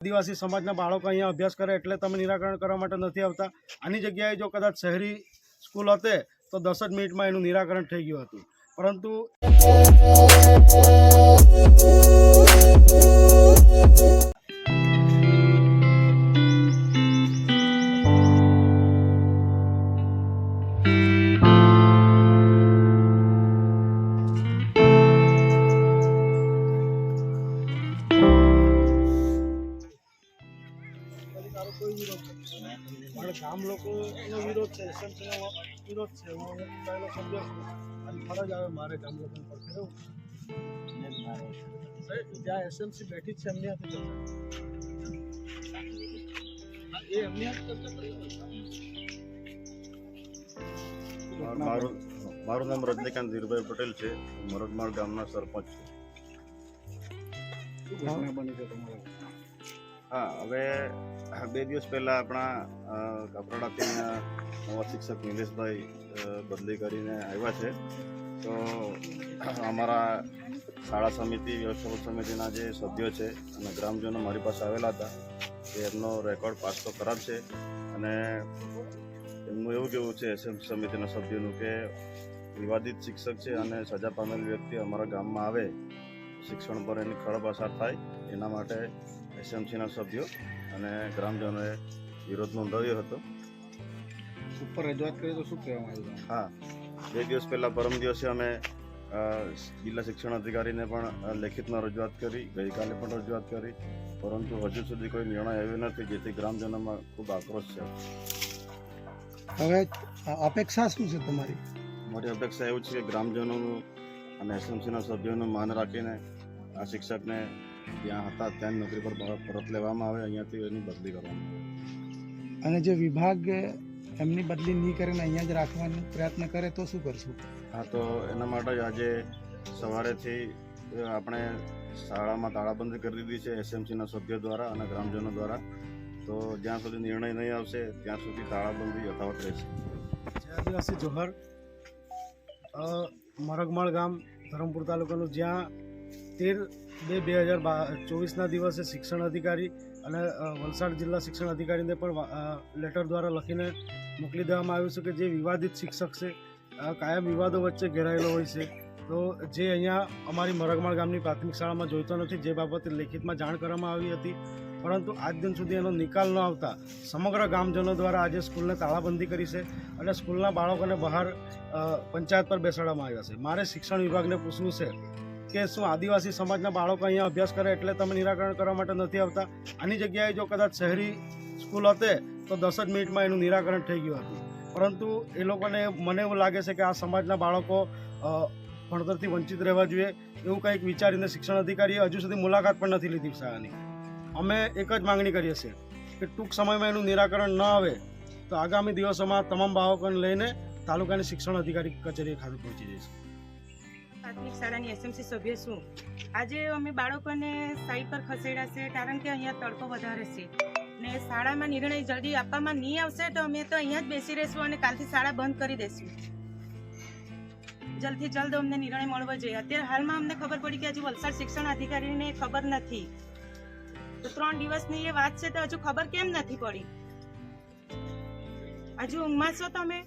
આદિવાસી સમાજના બાળકો અહીંયા અભ્યાસ કરે એટલે તમે નિરાકરણ કરવા માટે નથી આવતા. આની જગ્યાએ જો કદાચ શહેરી સ્કૂલ હતે તો દસ જ મિનિટમાં એનું નિરાકરણ થઈ ગયું હતું. પરંતુ મારા ગામ લોકોનો વિરોધ છે એસએમસીનો વિરોધ છે. હું પહેલો સભ્ય છું. અને ફરજ આવે મારે ગામ લોકો પર ફેરવું જ્યાં એસએમસી બેઠી છે એમની હાથે ચર્ચા એ એમની હાથે ચર્ચા મારું મારું નામ રજનીકાંત ધીરભાઈ પટેલ છે. મરદમાળ ગામના સરપંચ છું. હા, હવે બે દિવસ પહેલાં આપણા કપરાડાથી નવા શિક્ષક નિલેશભાઈ બદલી કરીને આવ્યા છે. તો, અમારા શાળા સમિતિ, વ્યવસ્થાપક સમિતિના જે સભ્યો છે અને ગ્રામજનો મારી પાસે આવેલા હતા કે એમનો રેકોર્ડ પાસ તો ખરાબ છે અને એમનું એવું કેવું છે, એસએમ સમિતિના સભ્યોનું કે વિવાદિત શિક્ષક છે અને સજા પામેલ વ્યક્તિ અમારા ગામમાં આવે, શિક્ષણ પર એની ખરાબ અસર થાય, એના માટે એસએમસીના સભ્યો અને ગ્રામજનોએ વિરોધ નોંધાવ્યો હતો. ઉપર રજૂઆત કરી તો શું કહેવામાં આવ્યું હા બે દિવસ પહેલાં પરમ દિવસે અમે જિલ્લા શિક્ષણ અધિકારીને પણ લેખિતમાં રજૂઆત કરી ગઈકાલે પણ રજૂઆત કરી પરંતુ હજુ સુધી કોઈ નિર્ણય આવ્યો નથી જેથી ગ્રામજનોમાં ખૂબ આક્રોશ છે. હવે અપેક્ષા શું છે તમારી? મારી અપેક્ષા એવું છે કે ગ્રામજનોનું અને એસએમસીના સભ્યોનું માન રાખીને આ શિક્ષકને જ્યાં હતા ત્યાં નોકરી પર પરત- પરત લેવામાં આવે અહીંયાથી એની બદલી કરવામાં આવે અને જે વિભાગ એમની બદલી નહીં કરીને અહીંયા જ રાખવાનો પ્રયત્ન કરે તો શું કરશું? હા તો એના માટે જ આજે સવારેથી આપણે શાળામાં તાળાબંધી કરી દીધી છે એસએમસીના સભ્યો દ્વારા અને ગ્રામજનો દ્વારા. તો જ્યાં સુધી નિર્ણય નહીં આવશે ત્યાં સુધી તાળાબંધી યથાવત રહેશે. આદિવાસી જોહર. અ, મરગમાળ ગામ ધરમપુર તાલુકાનું જ્યાં તેર બે બે હજાર બા ચોવીસના દિવસે શિક્ષણ અધિકારી અને વલસાડ જિલ્લા શિક્ષણ અધિકારીને પણ લેટર દ્વારા લખીને મોકલી દેવામાં આવ્યું છે કે જે વિવાદિત શિક્ષક છે કાયમ વિવાદો વચ્ચે ઘેરાયેલો હોય છે. તો જે અહીંયા અમારી મરગમાળ ગામની પ્રાથમિક શાળામાં જોઈતો નથી, જે બાબતે લેખિતમાં જાણ કરવામાં આવી હતી. પરંતુ આજ દિન સુધી એનો નિકાલ ન આવતા સમગ્ર ગામજનો દ્વારા આજે સ્કૂલને તાળાબંધી કરી છે અને સ્કૂલના બાળકોને બહાર પંચાયત પર બેસાડવામાં આવ્યા છે. મારે શિક્ષણ વિભાગને પૂછવું છે કે શું આદિવાસી સમાજના બાળકો અહીંયા અભ્યાસ કરે એટલે તમે નિરાકરણ કરવા માટે નથી આવતા? આની જગ્યાએ જો કદાચ શહેરી સ્કૂલ હતે, તો દસ જ મિનિટમાં એનું નિરાકરણ થઈ ગયું હતું. પરંતુ એ લોકોને મને એવું લાગે છે કે આ સમાજના બાળકો ભણતરથી વંચિત રહેવા જોઈએ. એવું કંઈક વિચારીને શિક્ષણ અધિકારીએ હજુ સુધી મુલાકાત પણ નથી લીધી શાળાની. અમે એક જ માંગણી કરીએ છીએ કે ટૂંક સમયમાં એનું નિરાકરણ ન આવે, તો આગામી દિવસોમાં તમામ બાળકોને લઈને તાલુકાની શિક્ષણ અધિકારી કચેરી ખાતે પહોંચી જઈશું. પ્રાથમિક શાળાની એસએમસી સભ્ય છું. આજે અમે બાળકોને સાઈડ પર ખસેડ્યા છે, કારણ કે અહીંયા તડકો વધારે છે. ને શાળામાં નિર્ણય જલ્દી આપવામાં નહીં આવશે તો અમે તો અહીંયા જ બેસી રહીશું અને કાલથી શાળા બંધ કરી દઈશું જલ્દથી જલ્દ અમને નિર્ણય મળવો જોઈએ. અત્યારે હાલમાં અમને ખબર પડી કે હજુ વલસાડ શિક્ષણ અધિકારીને ખબર નથી. તો ત્રણ દિવસની એ વાત છે તો હજુ ખબર કેમ નથી પડી? હજુ ઊંઘમાં છો તમે?